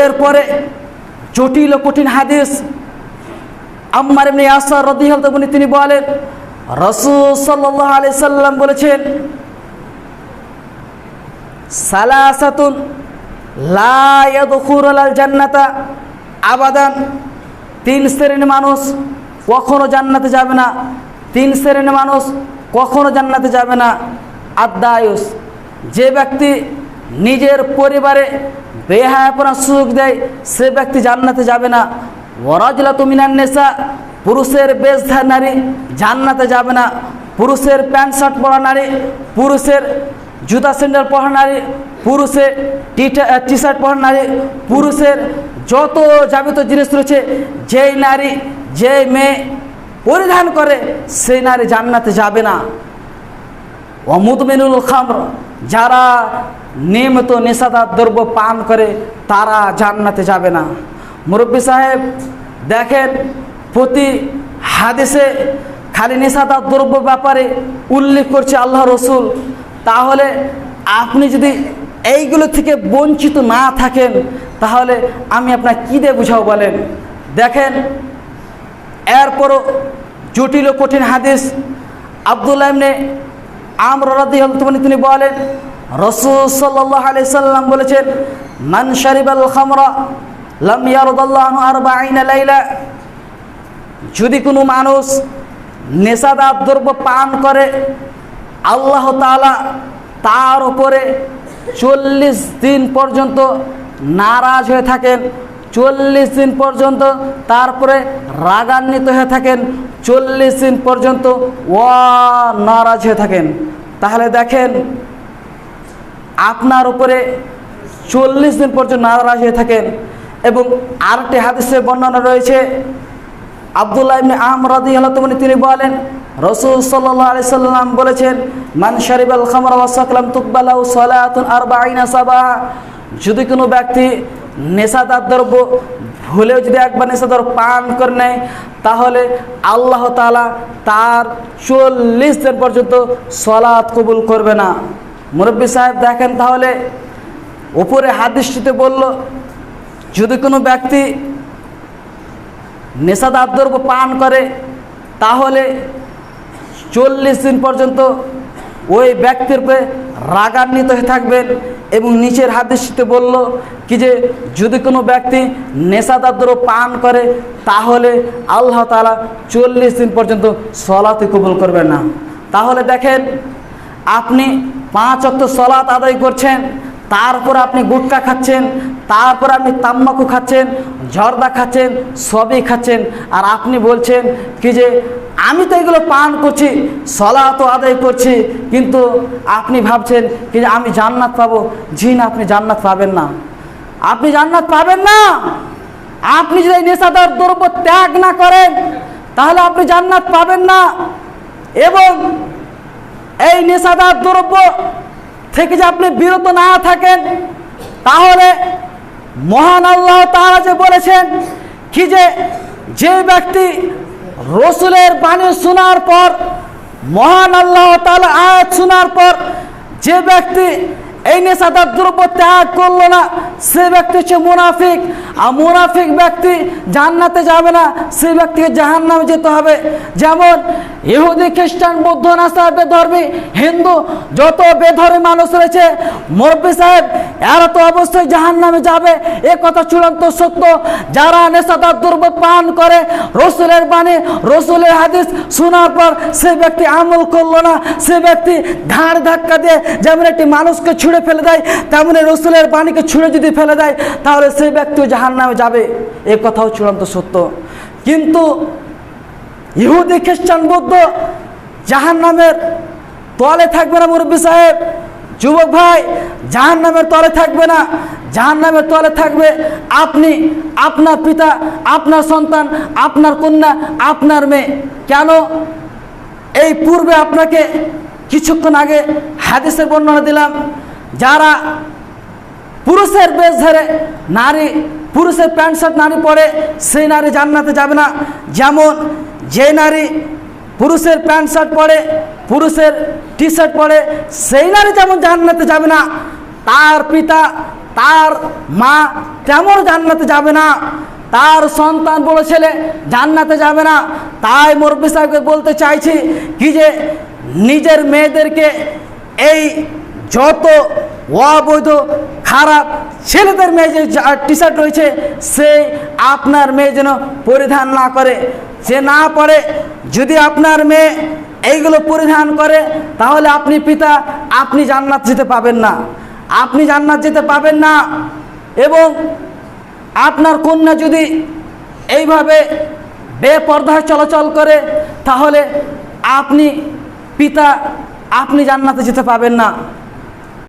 এরপরে জটিল ও কঠিন হাদিস। আম্মার এমনি আসার রদিহাল তবনি তিনি বলেন, রসুল সাল্লাহ আলি সাল্লাম বলেছেন, সালাসাতুন লা ইয়াদখুরুল জান্নাতা আবাদান। তিন শ্রেণির মানুষ কখনো জান্নাতে যাবে না, তিন শ্রেণির মানুষ কখনো জান্নাতে যাবে না। আদায়ুস, যে ব্যক্তি নিজের পরিবারে বেহায়াপনা সুযোগ দেয়, সে ব্যক্তি জান্নাতে যাবে না। ওরাজলা তুমিনান নেশা পুরুষের বেশধার নারী জান্নাতে যাবে না। পুরুষের প্যান্ট শার্ট পরা নারী, পুরুষের জুতা স্যান্ডেল পরা নারী, পুরুষের টি টি শার্ট পরা নারী, পুরুষের যত যাবতীয় জিনিস রয়েছে, যেই নারী যে মেয়ে পরিধান করে, সেই নারী জান্নাতে যাবে না। অমুদমিনুল খামর যারা নিয়মিত নেশাদার দ্রব্য পান করে, তারা জান্নাতে যাবে না। মুরব্বী সাহেব, দেখেন, প্রতি হাদিসে খালি নেশাদার দ্রব্য ব্যাপারে উল্লেখ করছে আল্লাহ রসুল। তাহলে আপনি যদি এইগুলো থেকে বঞ্চিত না থাকেন, তাহলে আমি আপনার কী দিয়ে বুঝাও বলেন? দেখেন, এরপরও জটিল কঠিন হাদিস। আবদুল্লাহ আমর রাদিয়াল্লাহু তিনি বলেন, রাসূল সাল্লাল্লাহু আলাইহি সাল্লাম বলেছেন, মান শারিবাল খামরা লাম ইয়ারদাল্লাহু আনহু আরবাঈনা লাইলা। যদি কোনো মানুষ নেশাদার দ্রব্য পান করে, আল্লাহ তাআলা তার উপরে চল্লিশ দিন পর্যন্ত নারাজ হয়ে থাকেন। চল্লিশ দিন পর্যন্ত তারপরে রাগান্বিত হয়ে থাকেন, চল্লিশ দিন পর্যন্ত ও নারাজ হয়ে থাকেন। তাহলে দেখেন, আপনার উপরে চল্লিশ দিন পর্যন্ত নারাজ হয়ে থাকেন এবং আরেকটি হাদিসের বর্ণনা রয়েছে, আবদুল্লাহ ইবনে আমরাদি আল্লাহ তিনি বলেন, রসুল সাল্লাহ আলি সাল্লাম বলেছেন, মান শারিবাল খামরা ওয়াসাকলাম তুকবালাউ সালাতুন আরবাঈনা সাবা যদি কোনো ব্যক্তি নেশাদার দ্রব্য ভুলেও যদি একবার নেশাদার পান করে নেয়, তাহলে আল্লাহ তাআলা তার চল্লিশ দিন পর্যন্ত সলাৎ কবুল করবে না। মুরব্বী সাহেব দেখেন তাহলে, উপরে হাদিসটিতে বলল, যদি কোনো ব্যক্তি নেশাদার দ্রব্য পান করে, তাহলে চল্লিশ দিন পর্যন্ত ওই ব্যক্তির রাগান্বিত হয়ে থাকবেন। এবং নিচের হাদিসটিতে বলল কি যে, যদি কোনো ব্যক্তি নেশাদার পান করে, তাহলে আল্লাহ তালা চল্লিশ দিন পর্যন্ত সলাতে কবুল করবে না। তাহলে দেখেন, আপনি পাঁচ অক্ত সলাত আদায় করছেন তারপর আপনি গুটকা খাচ্ছেন, তারপর আপনি তাম্বাকু খাচ্ছেন জর্দা খাচ্ছেন, সবই খাচ্ছেন। আর আপনি বলছেন কি যে, আমি তো এগুলো পান করছি সলা তো আদায় করছি, কিন্তু আপনি ভাবছেন কি যে আমি জান্নাত পাবো? জি না, আপনি জান্নাত পাবেন না। আপনি জান্নাত পাবেন না। আপনি যদি নেশাদার দ্রব্য ত্যাগ না করেন, তাহলে আপনি জান্নাত পাবেন না। এবং এই নেশাদার দ্রব্য থেকে যে আপনি বিরত না থাকেন, তাহলে মহান আল্লাহ তারা যে বলেছেন কি যে যে ব্যক্তি রসুলের বাণী শোনার পর, মহান আল্লাহ তালা আয়াত শোনার পর, যে ব্যক্তি এই নেশাদার দ্রব্য ত্যাগ করল না। সে ব্যক্তি হচ্ছে মুনাফিক। আর মুনাফিক ব্যক্তি জান্নাতে যাবে না। সে ব্যক্তিকে জাহান নামে যেতে হবে। যেমন ইহুদি, খ্রিস্টান, বৌদ্ধ নাসা বেধর্মী হিন্দু, যত বেধর্মী মানুষ রয়েছে, মুরব্বী সাহেব, এরা তো অবশ্যই জাহান নামে যাবে। এ কথা চূড়ান্ত সত্য। যারা নেশাদার দ্রব্য পান করে, রসুলের বাণী, রসুলের হাদিস শোনার পর সে ব্যক্তি আমল করল না। সে ব্যক্তি ঘাড় ধাক্কা দিয়ে যেমন একটি মানুষকে ছুঁড়ে ফেলে দেয়। তেমনি রসুলের বাণীকে ছুঁড়ে যদি ফেলে দেয়, তাহলে সেই ব্যক্তিও জাহান নামে যাবে। এ কথাও চূড়ান্ত সত্য। কিন্তু ইহুদি, খ্রিস্টান, বৌদ্ধ জাহান নামের তলে থাকবে না মুরব্বী সাহেব। যুবক ভাই জাহান নামের তলে থাকবে না। জাহান নামের তলে থাকবে আপনি, আপনার পিতা, আপনার সন্তান, আপনার কন্যা, আপনার মেয়ে। কেন? এই পূর্বে আপনাকে কিছুক্ষণ আগে হাদিসের বর্ণনা দিলাম। যারা পুরুষের বেশ ধরে নারী, পুরুষের প্যান্ট শার্ট নারী পরে, সেই নারী জান্নাতে যাবে না। যেমন যে নারী পুরুষের প্যান্ট শার্ট পরে, পুরুষের টি শার্ট পরে, সেই নারী যেমন জান্নাতে যাবে না, তার পিতা, তার মা তেমন জান্নাতে যাবে না। তার সন্তান বড় ছেলে জান্নাতে যাবে না। তাই মুরব্বী সাহেবকে বলতে চাইছি কি যে নিজের মেয়েদেরকে এই যত অবৈধ, খারাপ ছেলেদের মেয়ে যে টি শার্ট রয়েছে, সে আপনার মেয়ে যেন পরিধান না করে। সে না পরে, যদি আপনার মেয়ে এইগুলো পরিধান করে, তাহলে আপনি পিতা, আপনি জান্নাত যেতে পাবেন না। আপনি জান্নাত যেতে পাবেন না। এবং আপনার কন্যা যদি এইভাবে বেপর্দায় চলাচল করে, তাহলে আপনি পিতা, আপনি জান্নাতে যেতে পাবেন না।